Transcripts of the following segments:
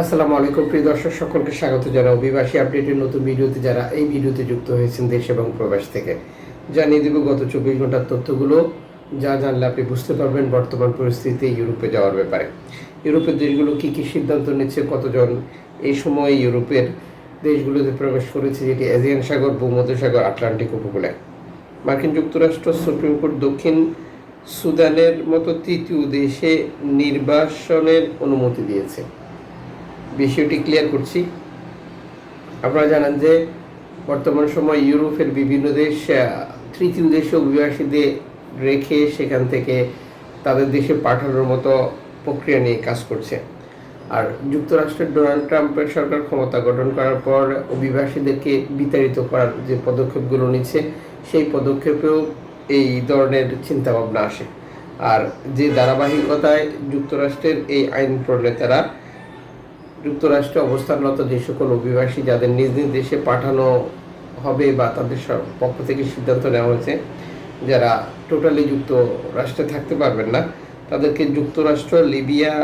আসসালামু আলাইকুম, প্রিয় দর্শক, সকলকে স্বাগত জানাই অভিবাসী আপডেটের নতুন ভিডিওতে যারা এই ভিডিওতে যুক্ত হয়েছেন দেশ এবং প্রবাস থেকে। জানিয়ে দেব, গত চব্বিশ ঘণ্টার তথ্যগুলো। যা জানলে আপনি বুঝতে পারবেন বর্তমান পরিস্থিতিতে ইউরোপে যাওয়ার ব্যাপারে। ইউরোপের দেশগুলো কী কী সিদ্ধান্ত নিচ্ছে, কতজন এই সময় ইউরোপের দেশগুলোতে প্রবেশ করেছে, যেটি এজিয়ান সাগর, ভূমধ্যসাগর, আটলান্টিক উপকূলে? মার্কিন যুক্তরাষ্ট্র, সুপ্রিম কোর্ট, দক্ষিণ সুদানের মতো তৃতীয় দেশে নির্বাসনের অনুমতি দিয়েছে। বিষয়টি ক্লিয়ার করছি। আপনারা জানেন যে বর্তমান সময় ইউরোপের বিভিন্ন দেশ তৃতীয় দেশে অভিবাসীদের রেখে সেখান থেকে তাদের দেশে পাঠানোর মতো প্রক্রিয়া নিয়ে কাজ করছে। আর যুক্তরাষ্ট্রের ডোনাল্ড ট্রাম্পের সরকার ক্ষমতা গঠন করার পর অভিবাসীদেরকে বিতাড়িত করার যে পদক্ষেপগুলো নিচ্ছে, সেই পদক্ষেপেও এই ধরনের চিন্তাভাবনা আসে। আর যে ধারাবাহিকতায় যুক্তরাষ্ট্রের এই আইন প্রণেতারা যুক্তরাষ্ট্রে অবস্থানরত যে সকল অভিবাসী যাদের নিজ নিজ দেশে পাঠানো হবে বা তাদের পক্ষ থেকে সিদ্ধান্ত নেওয়া হয়েছে, যারা টোটালি যুক্তরাষ্ট্রে থাকতে পারবেন না, তাদেরকে যুক্তরাষ্ট্র, লিবিয়া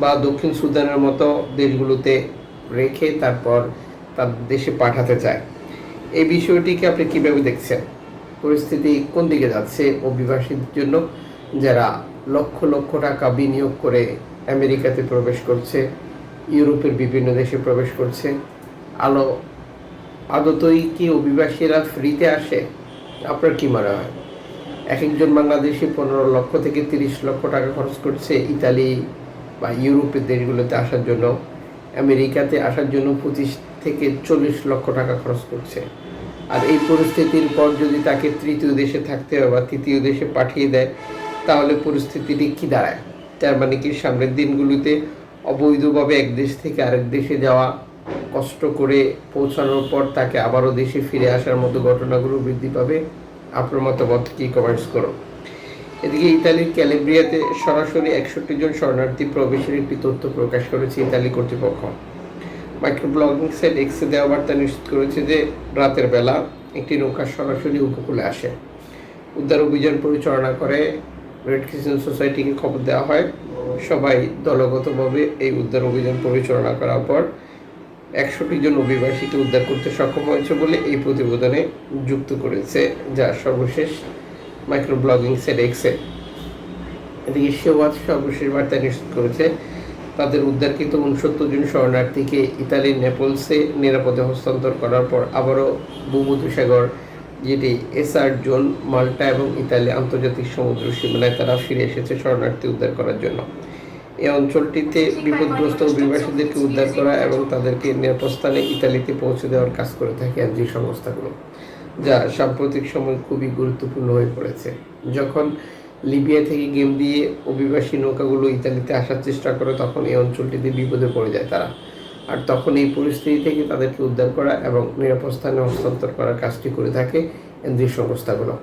বা দক্ষিণ সুদানের মতো দেশগুলোতে রেখে তারপর তার দেশে পাঠাতে চায়। এই বিষয়টিকে আপনি কীভাবে দেখছেন? পরিস্থিতি কোন দিকে যাচ্ছে অভিবাসীদের জন্য, যারা লক্ষ লক্ষ টাকা বিনিয়োগ করে আমেরিকাতে প্রবেশ করছে, ইউরোপের বিভিন্ন দেশে প্রবেশ করছে। আলো, আদতই কি অভিবাসীরা ফ্রিতে আসে? আপনার কি মনে হয়? এক একজন বাংলাদেশি পনেরো লক্ষ থেকে তিরিশ লক্ষ টাকা খরচ করছে ইতালি বা ইউরোপের দেশগুলোতে আসার জন্য। আমেরিকাতে আসার জন্য পঁচিশ থেকে চল্লিশ লক্ষ টাকা খরচ করছে। আর এই পরিস্থিতির পর যদি তাকে তৃতীয় দেশে থাকতে হয় বা তৃতীয় দেশে পাঠিয়ে দেয়, তাহলে পরিস্থিতিটি কি দাঁড়ায়? তার মানে কি? সামনের দিনগুলোতে অবৈধভাবে এক দেশ থেকে আরেক দেশে যাওয়া, কষ্ট করে পৌঁছানোর পর তাকে আবারও দেশে ফিরে আসার মতো ঘটনাগুলো বৃদ্ধি পাবে। আপনার মতামত কি? কমেন্টস করুন। এদিকে ইতালির ক্যালিব্রিয়াতে সরাসরি একষট্টি জন শরণার্থী প্রবেশের একটি তথ্য প্রকাশ করেছে ইতালি কর্তৃপক্ষ। মাইক্রো ব্লগিং সাইট এক্সে দেওয়া বার্তা নিশ্চিত করেছে যে রাতের বেলা একটি নৌকা সরাসরি উপকূলে আসে। উদ্ধার অভিযান পরিচালনা করে রেড ক্রিসেন্ট সোসাইটিকে খবর দেওয়া হয়। সবাই দলগতভাবে এই উদ্ধার অভিযান পরিচালনা করার পর একষট্টি জন অভিবাসীকে উদ্ধার করতে সক্ষম হয়েছে বলে এই প্রতিবেদনে যুক্ত করেছে যা সর্বশেষ মাইক্রো ব্লগিং সেট এক্সে এদিকে সেওয়াজ সর্বশেষ বার্তা নিশ্চিত করেছে, তাদের উদ্ধারকৃত উনসত্তর জন শরণার্থীকে ইতালির নেপলসে নিরাপদে হস্তান্তর করার পর আবারও ভূমধ্যসাগর যেটি এসআর জোন মাল্টা এবং ইতালি আন্তর্জাতিক সমুদ্র সীমানায় তারা ফিরে এসেছে শরণার্থী উদ্ধার করার জন্য। এই অঞ্চলটিতে বিপদগ্রস্ত অভিবাসীদেরকে উদ্ধার করা এবং তাদেরকে নিরাপদ স্থানে ইতালিতে পৌঁছে দেওয়ার কাজ করে থাকে এনজিও সংস্থাগুলো যা সাম্প্রতিক সময় খুবই গুরুত্বপূর্ণ হয়ে পড়েছে। যখন লিবিয়া থেকে গেম দিয়ে অভিবাসী নৌকাগুলো ইতালিতে আসার চেষ্টা করে তখন এই অঞ্চলটিতে বিপদে পড়ে যায় তারা। আর তখন এই পরিস্থিতি থেকে তাদেরকে উদ্ধার করা এবং নিরাপদ স্থানে হস্তান্তর করার কাজটি করে থাকে এনজিও সংস্থাগুলো।